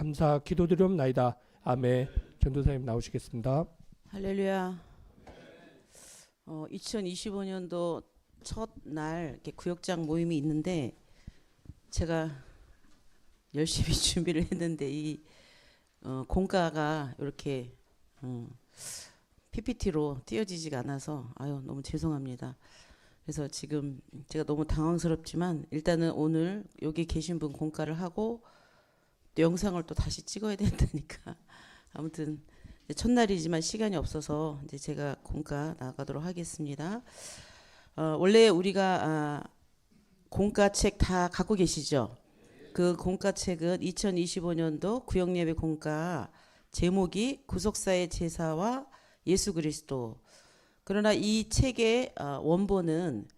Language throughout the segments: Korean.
감사 기도드리옵나이다. 아멘. 전도사님 나오시겠습니다. 할렐루야. 어, 2025년도 첫날 이렇게 구역장 모임이 있는데 제가 열심히 준비를 했는데 이 어, 공가가 이렇게 어, PPT로 띄어지지가 않아서 아유 너무 죄송합니다. 그래서 지금 제가 너무 당황스럽지만 일단은 오늘 여기 계신 분 공가를 하고 또 영상을 또 다시 찍어야 된다니까 아무튼 첫날이지만 시간이 없어서 이제 제가 공가 나가도록 하겠습니다. 어, 원래 우리가 아, 공가책 다 갖고 계시죠? 그 공가책은 2025년도 구역예배 공가 제목이 구속사의 제사와 예수 그리스도. 그러나 이 책의 어, 원본은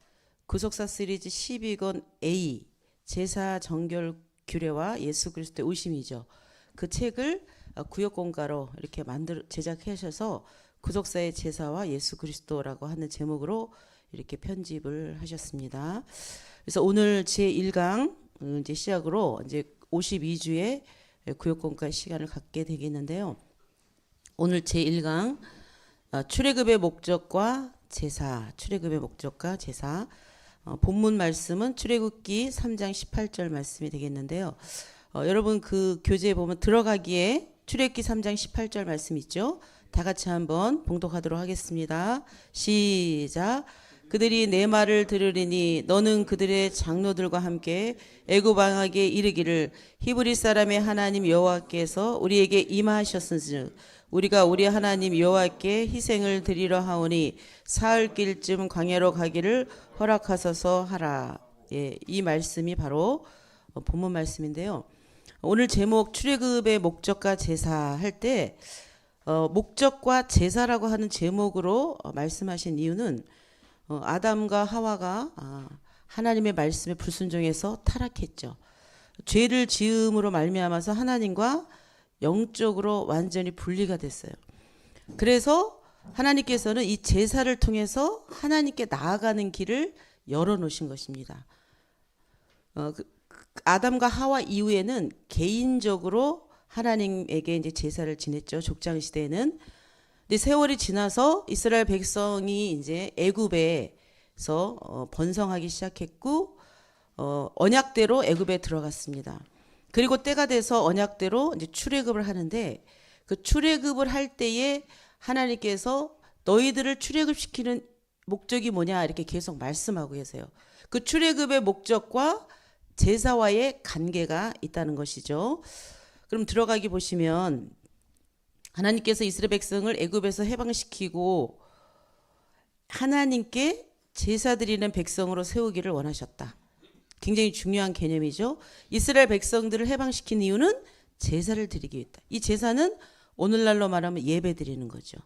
구속사 시리즈 12권 A 제사 정결 규례와 예수 그리스도의 오심이죠. 그 책을 어, 구역 공가로 이렇게 만들 제작하셔서 구속사의 제사와 예수 그리스도라고 하는 제목으로 이렇게 편집을 하셨습니다. 그래서 오늘 제 1강 음, 이제 시작으로 이제 52주의 구역 공가 시간을 갖게 되겠는데요. 오늘 제 1강 어, 출애굽의 목적과 제사, 출애굽의 목적과 제사. 어, 본문 말씀은 출애굽기 3장 18절 말씀이 되겠는데요. 어, 여러분 그 교재에 보면 들어가기에 출애굽기 3장 18절 말씀 있죠? 다 같이 한번 봉독하도록 하겠습니다. 시작. 그들이 내 말을 들으리니 너는 그들의 장로들과 함께 애굽 왕에게 이르기를 히브리 사람의 하나님 여호와께서 우리에게 임하셨은즉 우리가 우리 하나님 여호와께 희생을 드리려 하오니 사흘길쯤 광야로 가기를 허락하소서 하라. 예, 이 말씀이 바로 어, 본문 말씀인데요. 오늘 제목 출애굽의 목적과 제사 할때 어, 목적과 제사라고 하는 제목으로 어, 말씀하신 이유는 어, 아담과 하와가 아, 하나님의 말씀에 불순종해서 타락했죠. 죄를 지음으로 말미암아서 하나님과 영적으로 완전히 분리가 됐어요. 그래서 하나님께서는 이 제사를 통해서 하나님께 나아가는 길을 열어 놓으신 것입니다. 어, 그, 아담과 하와 이후에는 개인적으로 하나님에게 이제 제사를 지냈죠. 족장 시대에는. 근데 세월이 지나서 이스라엘 백성이 이제 애굽에서 어, 번성하기 시작했고 어, 언약대로 애굽에 들어갔습니다. 그리고 때가 돼서 언약대로 이제 출애굽을 하는데 그 출애굽을 할 때에 하나님께서 너희들을 출애굽시키는 목적이 뭐냐 이렇게 계속 말씀하고 계세요. 그 출애굽의 목적과 제사와의 관계가 있다는 것이죠. 그럼 들어가기 보시면 하나님께서 이스라엘 백성을 애굽에서 해방시키고 하나님께 제사 드리는 백성으로 세우기를 원하셨다. 굉장히 중요한 개념이죠. 이스라엘 백성들을 해방시킨 이유는 제사를 드리기 위해다. 이 제사는 오늘날로 말하면 예배 드리는 거죠.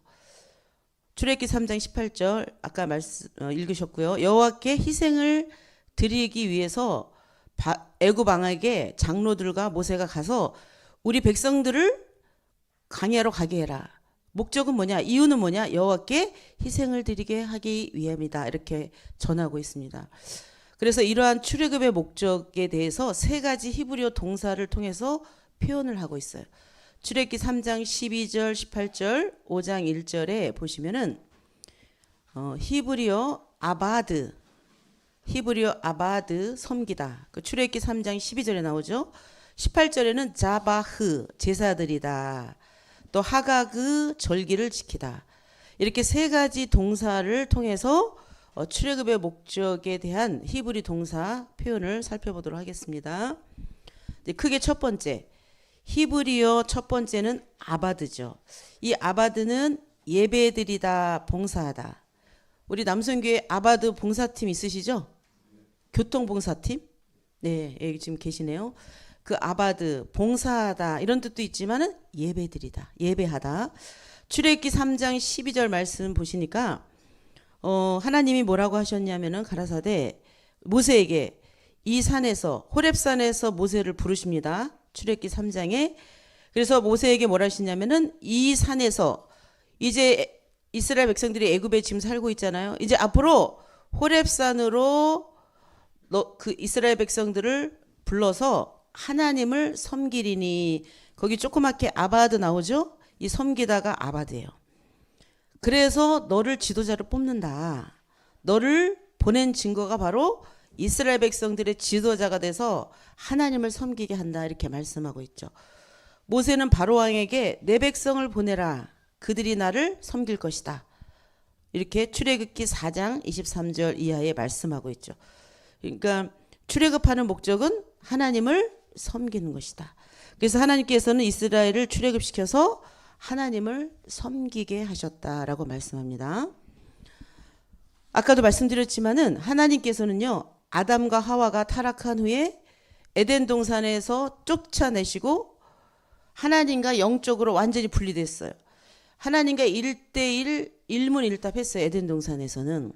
출애굽기 3장 18절 아까 말씀 어, 읽으셨고요. 여호와께 희생을 드리기 위해서 바, 애굽 왕에게 장로들과 모세가 가서 우리 백성들을 강야로 가게 해라. 목적은 뭐냐? 이유는 뭐냐? 여호와께 희생을 드리게 하기 위함이다. 이렇게 전하고 있습니다. 그래서 이러한 출애굽의 목적에 대해서 세 가지 히브리어 동사를 통해서 표현을 하고 있어요. 출애굽기 3장 12절, 18절, 5장 1절에 보시면은 어, 히브리어 아바드 히브리어 아바드 섬기다. 그 출애굽기 3장 12절에 나오죠. 18절에는 자바흐 제사들이다. 또 하가그 절기를 지키다. 이렇게 세 가지 동사를 통해서 어, 출애굽의 목적에 대한 히브리 동사 표현을 살펴보도록 하겠습니다. 크게 첫 번째 히브리어 첫 번째는 아바드죠. 이 아바드는 예배드리다 봉사하다. 우리 남성교회 아바드 봉사팀 있으시죠? 교통봉사팀? 네, 여기 지금 계시네요. 그 아바드 봉사하다 이런 뜻도 있지만은 예배드리다 예배하다 출애굽기 3장 12절 말씀 보시니까 어 하나님이 뭐라고 하셨냐면은 가라사대 모세에게 이 산에서 호렙산에서 모세를 부르십니다 출애굽기 3장에 그래서 모세에게 뭐라 하시냐면은 이 산에서 이제 이스라엘 백성들이 애굽에 지금 살고 있잖아요 이제 앞으로 호렙산으로 너그 이스라엘 백성들을 불러서 하나님을 섬기리니 거기 조그맣게 아바드 나오죠? 이 섬기다가 아바드예요. 그래서 너를 지도자로 뽑는다. 너를 보낸 증거가 바로 이스라엘 백성들의 지도자가 돼서 하나님을 섬기게 한다 이렇게 말씀하고 있죠. 모세는 바로 왕에게 내 백성을 보내라. 그들이 나를 섬길 것이다. 이렇게 출애굽기 4장 23절 이하에 말씀하고 있죠. 그러니까 출애굽하는 목적은 하나님을 섬기는 것이다. 그래서 하나님께서는 이스라엘을 출애굽시켜서 하나님을 섬기게 하셨다라고 말씀합니다. 아까도 말씀드렸지만은 하나님께서는요 아담과 하와가 타락한 후에 에덴 동산에서 쫓아내시고 하나님과 영적으로 완전히 분리됐어요. 하나님과 일대일 일문일답했어요. 에덴 동산에서는.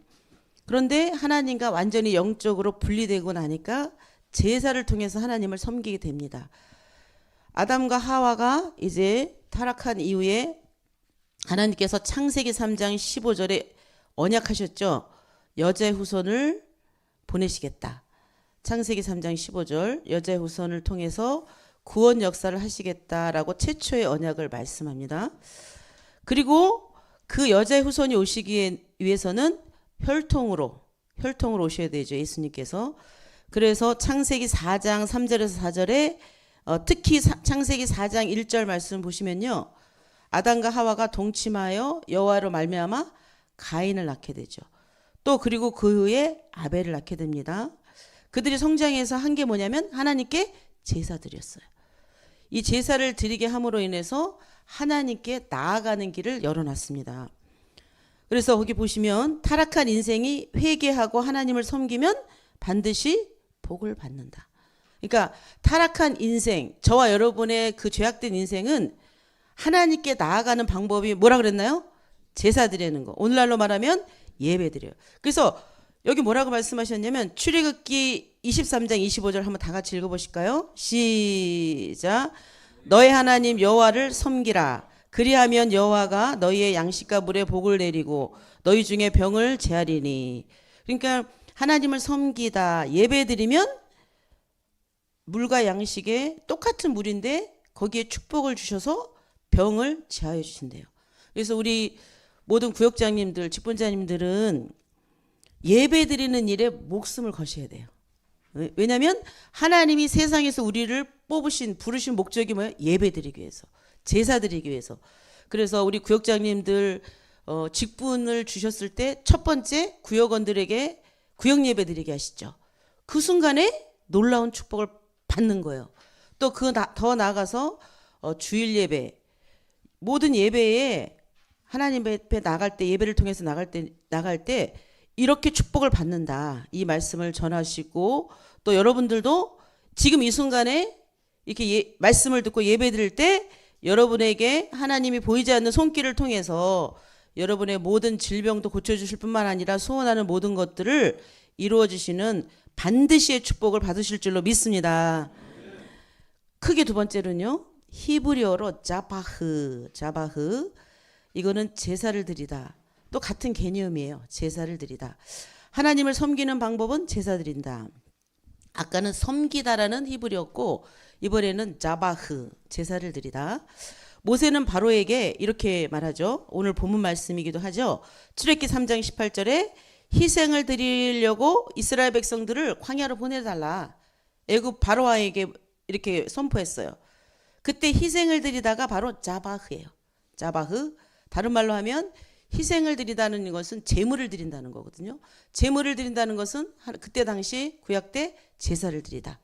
그런데 하나님과 완전히 영적으로 분리되고 나니까 제사를 통해서 하나님을 섬기게 됩니다. 아담과 하와가 이제 타락한 이후에 하나님께서 창세기 3장 15절에 언약하셨죠. 여자의 후손을 보내시겠다. 창세기 3장 15절 여자의 후손을 통해서 구원 역사를 하시겠다라고 최초의 언약을 말씀합니다. 그리고 그 여자의 후손이 오시기 위해서는 혈통으로 혈통으로 오셔야 되죠. 예수님께서. 그래서 창세기 4장 3절에서 4절에 어, 특히 사- 창세기 4장 1절 말씀 보시면요. 아담과 하와가 동침하여 여호와로 말미암아 가인을 낳게 되죠. 또 그리고 그 후에 아벨을 낳게 됩니다. 그들이 성장해서 한 게 뭐냐면 하나님께 제사 드렸어요. 이 제사를 드리게 함으로 인해서 하나님께 나아가는 길을 열어놨습니다. 그래서 거기 보시면 타락한 인생이 회개하고 하나님을 섬기면 반드시 복을 받는다. 그러니까 타락한 인생, 저와 여러분의 그 죄악된 인생은 하나님께 나아가는 방법이 뭐라 그랬나요? 제사 드리는 거. 오늘날로 말하면 예배 드려요. 그래서 여기 뭐라고 말씀하셨냐면 출애굽기 23장 25절 한번 다 같이 읽어 보실까요? 시작. 너의 하나님 여호와를 섬기라. 그리하면 여호와가 너희의 양식과 물에 복을 내리고 너희 중에 병을 제하리니. 그러니까 하나님을 섬기다 예배 드리면 물과 양식에 똑같은 물인데 거기에 축복을 주셔서 병을 제하여 주신대요. 그래서 우리 모든 구역장님들, 직분자님들은 예배 드리는 일에 목숨을 거셔야 돼요. 왜- 왜냐하면 하나님이 세상에서 우리를 뽑으신 부르신 목적이 뭐예요? 예배 드리기 위해서, 제사 드리기 위해서. 그래서 우리 구역장님들 어, 직분을 주셨을 때 첫 번째 구역원들에게 구역 예배 드리게 하시죠. 그 순간에 놀라운 축복을 받는 거예요. 또 그 더 나아가서 어, 주일 예배 모든 예배에 하나님 앞에 나갈 때 예배를 통해서 나갈 때 나갈 때 이렇게 축복을 받는다. 이 말씀을 전하시고 또 여러분들도 지금 이 순간에 이렇게 예- 말씀을 듣고 예배 드릴 때 여러분에게 하나님이 보이지 않는 손길을 통해서 여러분의 모든 질병도 고쳐 주실 뿐만 아니라 소원하는 모든 것들을 이루어 주시는 반드시의 축복을 받으실 줄로 믿습니다. 크게 두 번째로는요. 히브리어로 자바흐, 자바흐. 이거는 제사를 드리다. 또 같은 개념이에요. 제사를 드리다. 하나님을 섬기는 방법은 제사 드린다. 아까는 섬기다라는 히브리였고 이번에는 자바흐, 제사를 드리다. 모세는 바로에게 이렇게 말하죠. 오늘 본문 말씀이기도 하죠. 출애굽기 3장 18절에 희생을 드리려고 이스라엘 백성들을 광야로 보내달라. 애굽 바로왕에게 이렇게 선포했어요. 그때 희생을 드리다가 바로 자바흐예요. 자바흐. 다른 말로 하면 희생을 드리다는 것은 제물을 드린다는 거거든요. 제물을 드린다는 것은 하- 그때 당시 구약 때 제사를 드리다.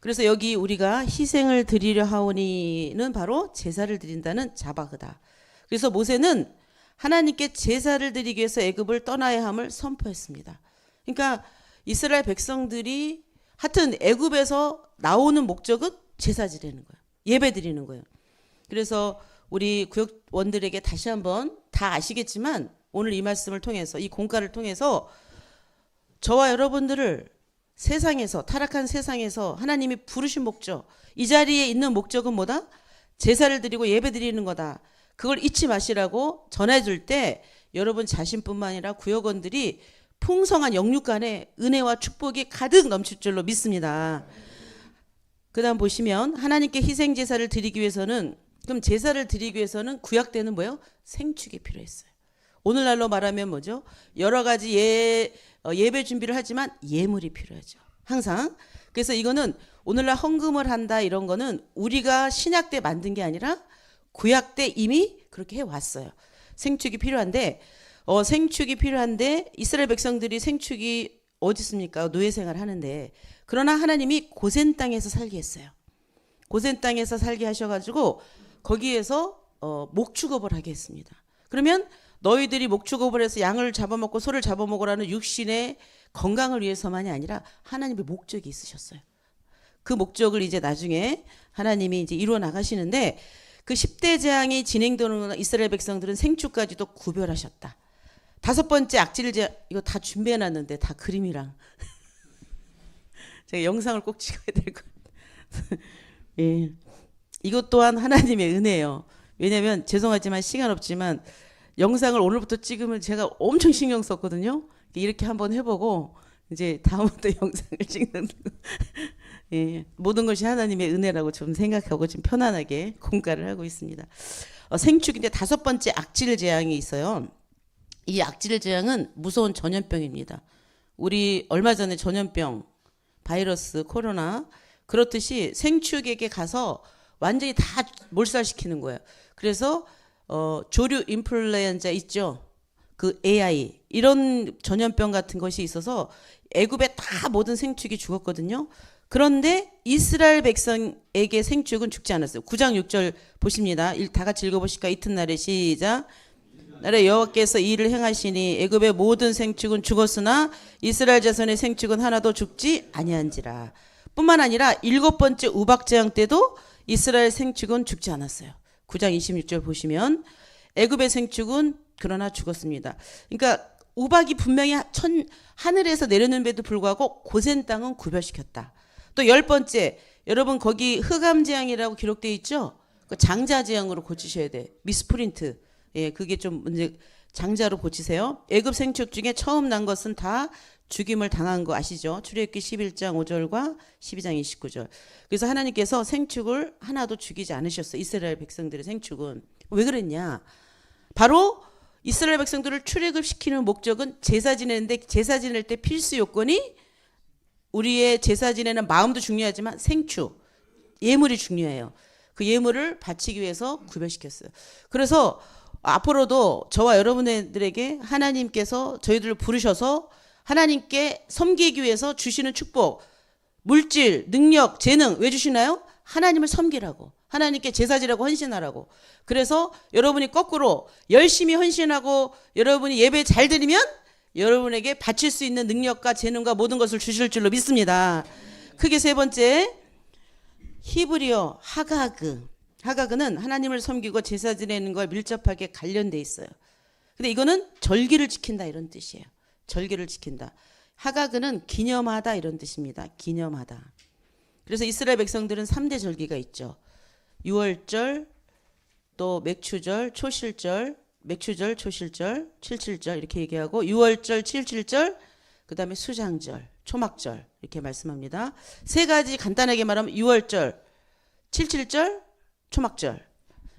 그래서 여기 우리가 희생을 드리려 하오니는 바로 제사를 드린다는 자바흐다. 그래서 모세는 하나님께 제사를 드리기 위해서 애굽을 떠나야 함을 선포했습니다. 그러니까 이스라엘 백성들이 하여튼 애굽에서 나오는 목적은 제사 지내는 거예요. 예배 드리는 거예요. 그래서 우리 구역원들에게 다시 한번 다 아시겠지만 오늘 이 말씀을 통해서 이 공가를 통해서 저와 여러분들을 세상에서 타락한 세상에서 하나님이 부르신 목적 이 자리에 있는 목적은 뭐다? 제사를 드리고 예배 드리는 거다. 그걸 잊지 마시라고 전해줄 때 여러분 자신뿐만 아니라 구역원들이 풍성한 영육간에 은혜와 축복이 가득 넘칠 줄로 믿습니다. 그 다음 보시면 하나님께 희생 제사를 드리기 위해서는 그럼 제사를 드리기 위해서는 구약 때는 뭐예요? 생축이 필요했어요. 오늘날로 말하면 뭐죠? 여러 가지 예 어, 예배 준비를 하지만 예물이 필요하죠. 항상. 그래서 이거는 오늘날 헌금을 한다 이런 거는 우리가 신약 때 만든 게 아니라 구약 때 이미 그렇게 해 왔어요. 생축이 필요한데 어 생축이 필요한데 이스라엘 백성들이 생축이 어디 있습니까? 노예 생활 하는데 그러나 하나님이 고센 땅에서 살게 했어요. 고센 땅에서 살게 하셔가지고 거기에서 어, 목축업을 하게 했습니다. 그러면 너희들이 목축업을 해서 양을 잡아먹고 소를 잡아먹으라는 육신의 건강을 위해서만이 아니라 하나님의 목적이 있으셨어요. 그 목적을 이제 나중에 하나님이 이제 이루어 나가시는데 그 10대 재앙이 진행되는 이스라엘 백성들은 생축까지도 구별하셨다. 다섯 번째 악질 재 이거 다 준비해 놨는데 다 그림이랑 제가 영상을 꼭 찍어야 될 것. 예. 이것 또한 하나님의 은혜예요. 왜냐면 죄송하지만 시간 없지만 영상을 오늘부터 찍으면 제가 엄청 신경 썼거든요. 이렇게 한번 해보고 이제 다음부터 영상을 찍는 예, 모든 것이 하나님의 은혜라고 좀 생각하고 좀 편안하게 공가를 하고 있습니다. 어, 생축인데 다섯 번째 악질 재앙이 있어요. 이 악질 재앙은 무서운 전염병입니다. 우리 얼마 전에 전염병, 바이러스, 코로나 그렇듯이 생축에게 가서 완전히 다 몰살시키는 거예요. 그래서 어, 조류 인플루엔자 있죠. 그 AI 이런 전염병 같은 것이 있어서 애굽에 다 모든 생축이 죽었거든요. 그런데 이스라엘 백성에게 생축은 죽지 않았어요. 9장 6절 보십니다. 일- 다 같이 읽어보실까? 이튿날에 시작. 나라 여호와께서 이 일을 행하시니 애굽의 모든 생축은 죽었으나 이스라엘 자손의 생축은 하나도 죽지 아니한지라. 뿐만 아니라 일곱 번째 우박 재앙 때도 이스라엘 생축은 죽지 않았어요. 9장 26절 보시면 애굽의 생축은 그러나 죽었습니다. 그러니까 우박이 분명히 천 하늘에서 내려는데도 불구하고 고센 땅은 구별시켰다. 또 열 번째 여러분 거기 흑암 재앙이라고 기록되어 있죠? 그 장자 재앙으로 고치셔야 돼. 미스프린트. 예, 그게 좀 문제 장자로 고치세요. 애굽 생축 중에 처음 난 것은 다 죽임을 당한 거 아시죠? 출애굽기 11장 5절과 12장 29절. 그래서 하나님께서 생축을 하나도 죽이지 않으셨어요. 이스라엘 백성들의 생축은 왜 그랬냐? 바로 이스라엘 백성들을 출애굽시키는 목적은 제사 지내는데 제사 지낼 때 필수 요건이 우리의 제사 지내는 마음도 중요하지만 생축 예물이 중요해요. 그 예물을 바치기 위해서 구별시켰어요. 그래서 앞으로도 저와 여러분들에게 하나님께서 저희들을 부르셔서 하나님께 섬기기 위해서 주시는 축복, 물질, 능력, 재능 왜 주시나요? 하나님을 섬기라고. 하나님께 제사지라고 헌신하라고. 그래서 여러분이 거꾸로 열심히 헌신하고 여러분이 예배 잘 드리면 여러분에게 바칠 수 있는 능력과 재능과 모든 것을 주실 줄로 믿습니다. 크게 세 번째 히브리어 하가그. 하가그는 하나님을 섬기고 제사 지내는 걸 밀접하게 관련돼 있어요. 근데 이거는 절기를 지킨다 이런 뜻이에요. 절기를 지킨다. 하가그는 기념하다 이런 뜻입니다. 기념하다. 그래서 이스라엘 백성들은 3대 절기가 있죠. 유월절, 또 맥추절, 초실절, 맥추절, 초실절, 칠칠절 이렇게 얘기하고 유월절, 칠칠절, 그 다음에 수장절, 초막절 이렇게 말씀합니다. 세 가지 간단하게 말하면 유월절, 칠칠절, 초막절.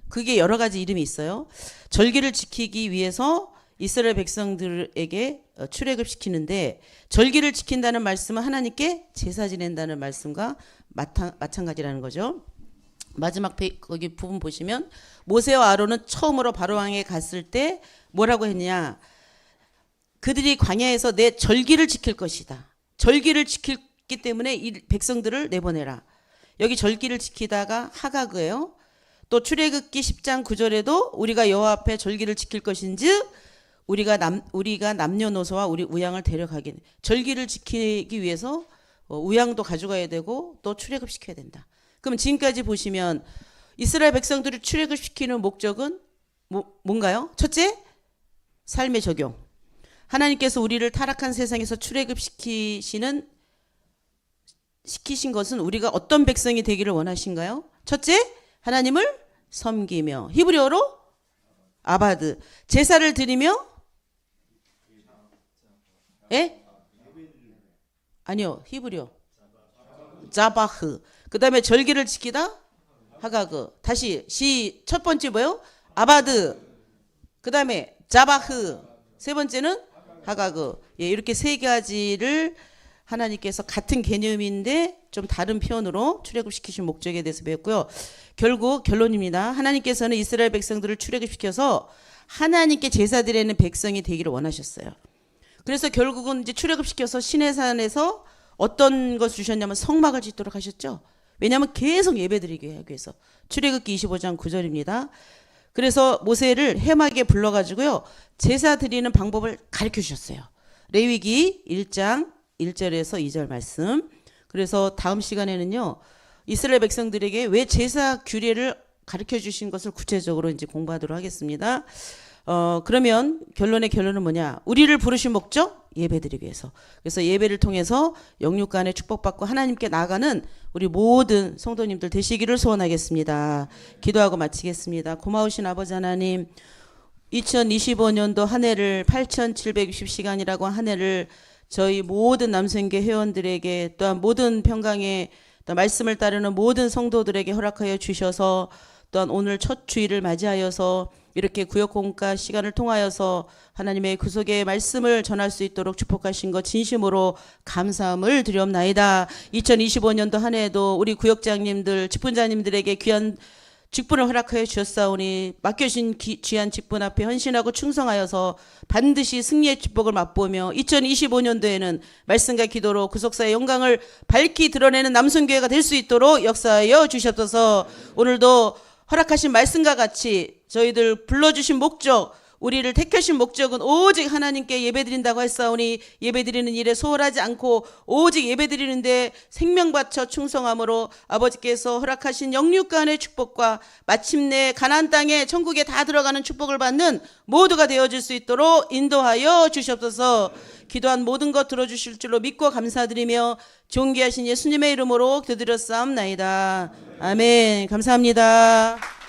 그게 여러 가지 이름이 있어요. 절기를 지키기 위해서 이스라엘 백성들에게 어, 출애굽 시키는데 절기를 지킨다는 말씀은 하나님께 제사 지낸다는 말씀과 마찬가지라는 거죠. 마지막 페, 거기 부분 보시면 모세와 아론은 처음으로 바로 왕에 갔을 때 뭐라고 했냐? 그들이 광야에서 내 절기를 지킬 것이다. 절기를 지켰기 때문에 이 백성들을 내보내라. 여기 절기를 지키다가 하가그예요. 또 출애굽기 10장 9절에도 우리가 여호와 앞에 절기를 지킬 것인즉 우리가 남 우리가 남녀노소와 우리 우양을 데려가긴 절기를 지키기 위해서 어, 우양도 가져가야 되고 또 출애굽 시켜야 된다. 그럼 지금까지 보시면 이스라엘 백성들을 출애굽 시키는 목적은 뭐, 뭔가요? 첫째, 삶의 적용. 하나님께서 우리를 타락한 세상에서 출애굽 시키시는 시키신 것은 우리가 어떤 백성이 되기를 원하신가요? 첫째, 하나님을 섬기며 히브리어로 아바드 제사를 드리며 예? 아니요 히브리어 자바흐 그 다음에 절기를 지키다 하가그 다시 시 첫 번째 뭐요? 아바드 그 다음에 자바흐 세 번째는 하가그 예, 이렇게 세 가지를 하나님께서 같은 개념인데 좀 다른 표현으로 출애굽시키신 목적에 대해서 배웠고요. 결국 결론입니다. 하나님께서는 이스라엘 백성들을 출애굽시켜서 하나님께 제사 드리는 백성이 되기를 원하셨어요. 그래서 결국은 이제 출애굽시켜서 시내산에서 어떤 것 주셨냐면 성막을 짓도록 하셨죠. 왜냐하면 계속 예배드리게 하기 위해서 출애굽기 25장 9절입니다. 그래서 모세를 해막에 불러가지고요 제사 드리는 방법을 가르쳐 주셨어요. 레위기 1장 1절에서 2절 말씀. 그래서 다음 시간에는요 이스라엘 백성들에게 왜 제사 규례를 가르쳐 주신 것을 구체적으로 이제 공부하도록 하겠습니다. 어 그러면 결론의 결론은 뭐냐? 우리를 부르신 목적 예배드리기 위해서. 그래서 예배를 통해서 영육간의 축복받고 하나님께 나가는 우리 모든 성도님들 되시기를 소원하겠습니다. 기도하고 마치겠습니다. 고마우신 아버지 하나님, 2025년도 한 해를 8,760시간이라고 한 해를 저희 모든 남성계 회원들에게 또한 모든 평강의 또 말씀을 따르는 모든 성도들에게 허락하여 주셔서 또한 오늘 첫 주일을 맞이하여서 이렇게 구역 공과 시간을 통하여서 하나님의 구속의 말씀을 전할 수 있도록 축복하신 것 진심으로 감사함을 드리옵나이다. 2025년도 한 해에도 우리 구역장님들, 직분자님들에게 귀한 직분을 허락하여 주셨사오니 맡겨진 기- 귀한 직분 앞에 헌신하고 충성하여서 반드시 승리의 축복을 맛보며 2025년도에는 말씀과 기도로 구속사의 영광을 밝히 드러내는 남성교회가 될 수 있도록 역사하여 주시옵소서 오늘도 허락하신 말씀과 같이 저희들 불러주신 목적 우리를 택하신 목적은 오직 하나님께 예배드린다고 했사오니 예배드리는 일에 소홀하지 않고 오직 예배드리는데 생명 바쳐 충성함으로 아버지께서 허락하신 영육간의 축복과 마침내 가나안 땅에 천국에 다 들어가는 축복을 받는 모두가 되어질 수 있도록 인도하여 주시옵소서. 기도한 모든 것 들어주실 줄로 믿고 감사드리며 존귀하신 예수님의 이름으로 기도드렸사옵나이다. 아멘. 감사합니다.